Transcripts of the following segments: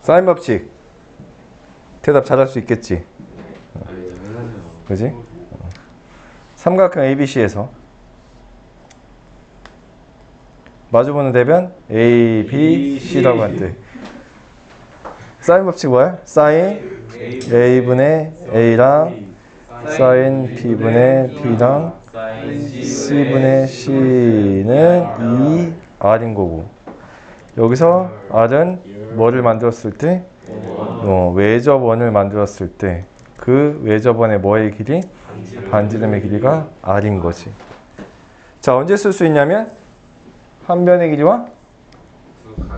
사인 법칙. 대답 잘할 수 있겠지. 그지? 어. 삼각형 ABC에서 마주보는 대변 A, B, C라고 한대. 사인 법칙 뭐야? 사인 A분의 A랑 사인 B분의 B랑 C분의 C는 2 R인 거고 여기서 R은 뭐를 만들었을 때? 어, 외접원을 만들었을 때 그 외접원의 뭐의 길이? 반지름의 길이가 R인 거지. 자, 언제 쓸 수 있냐면 한 변의 길이와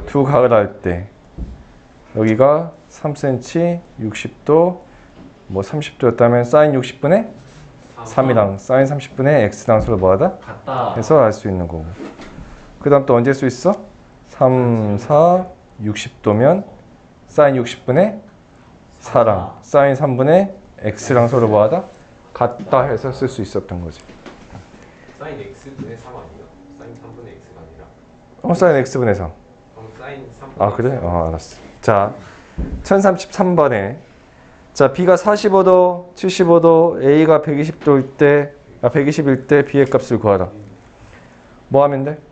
두 각을 할 때 여기가 3cm 60도 뭐 30도였다면 사인 60분의 3이랑 사인 30분의 x랑 서로 뭐하다? 같다. 해서 알 수 있는 거고 그 다음 또 언제 쓸 수 있어? 3, 4, 60도면 사인 60분의 4랑. 사인 3분의 x랑 서로 뭐하다? 같다 해서 쓸 수 있었던 거지. 사인 x분의 3 아니에요? 사인 3분의 x가 아니라? 어 사인 x분의 3 그럼 사인 3분의 아 그래? 어 알았어. 자 1033번에. 자 b가 45도 75도 a가 120도일 때 아, 120일 때 b의 값을 구하라. 뭐 하면 돼?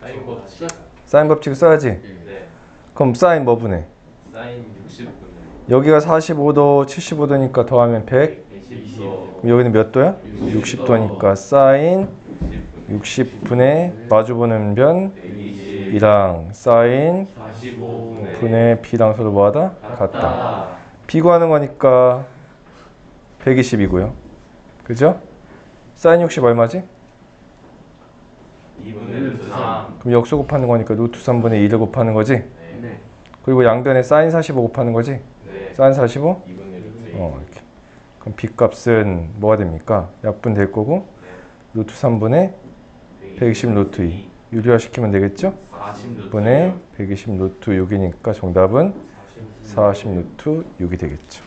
사인 법칙 사인 법칙 써야지 네 그럼 사인 뭐 분해? 사인 60분의 여기가 45도 75도니까 더하면 100 120도 그럼 여기는 몇 도야? 60도니까 사인 60분의 마주보는 변 120 이랑 사인 45분의 분의 b랑 서로 뭐하다? 같다 b 구하는 거니까 120이고요. 그죠? 사인 60 얼마지? 2분의 루트 3 그럼 역수 곱하는 거니까 루트 3분의 2를 곱하는 거지? 네. 그리고 양변에 사인 45 곱하는 거지? 네 사인 45? 2분의 루트 2 어, 이렇게. 그럼 b 값은 뭐가 됩니까? 약분 될 거고 루트 3분의 120 루트 2 유리화 시키면 되겠죠? 40 루트 분의 120 루트 6이니까 정답은 40 루트 6이 되겠죠.